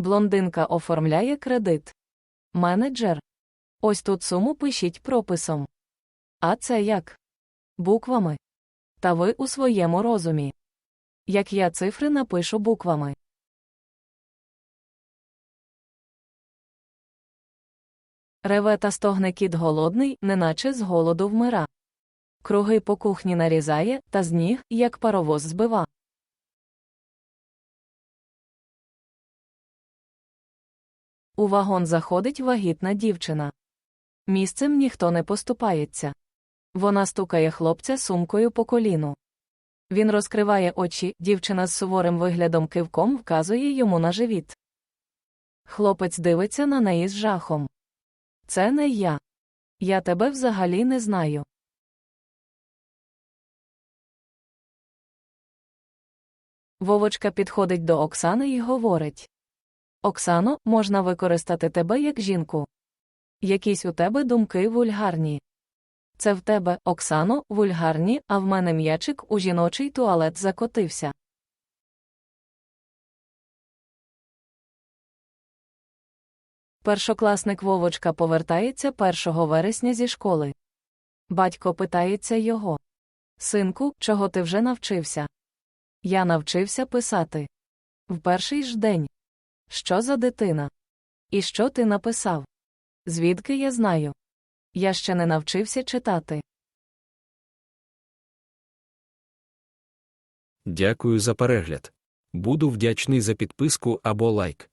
Блондинка оформляє кредит. Менеджер. Ось тут суму пишіть прописом. А це як? Буквами. Та ви у своєму розумі. Як я цифри напишу буквами. Реве та стогне кіт голодний, неначе з голоду вмира. Круги по кухні нарізає, та з ніг, як паровоз збива. У вагон заходить вагітна дівчина. Місцем ніхто не поступається. Вона стукає хлопця сумкою по коліну. Він розкриває очі, дівчина з суворим виглядом кивком вказує йому на живіт. Хлопець дивиться на неї з жахом. Це не я. Я тебе взагалі не знаю. Вовочка підходить до Оксани і говорить Оксано, можна використати тебе як жінку. Якісь у тебе думки вульгарні. Це в тебе, Оксано, вульгарні, а в мене м'ячик у жіночий туалет закотився. Першокласник Вовочка повертається 1 вересня зі школи. Батько питається його Синку, чого ти вже навчився? Я навчився писати. В перший ж день. Що за дитина? І що ти написав? Звідки я знаю? Я ще не навчився читати. Дякую за перегляд. Буду вдячний за підписку або лайк.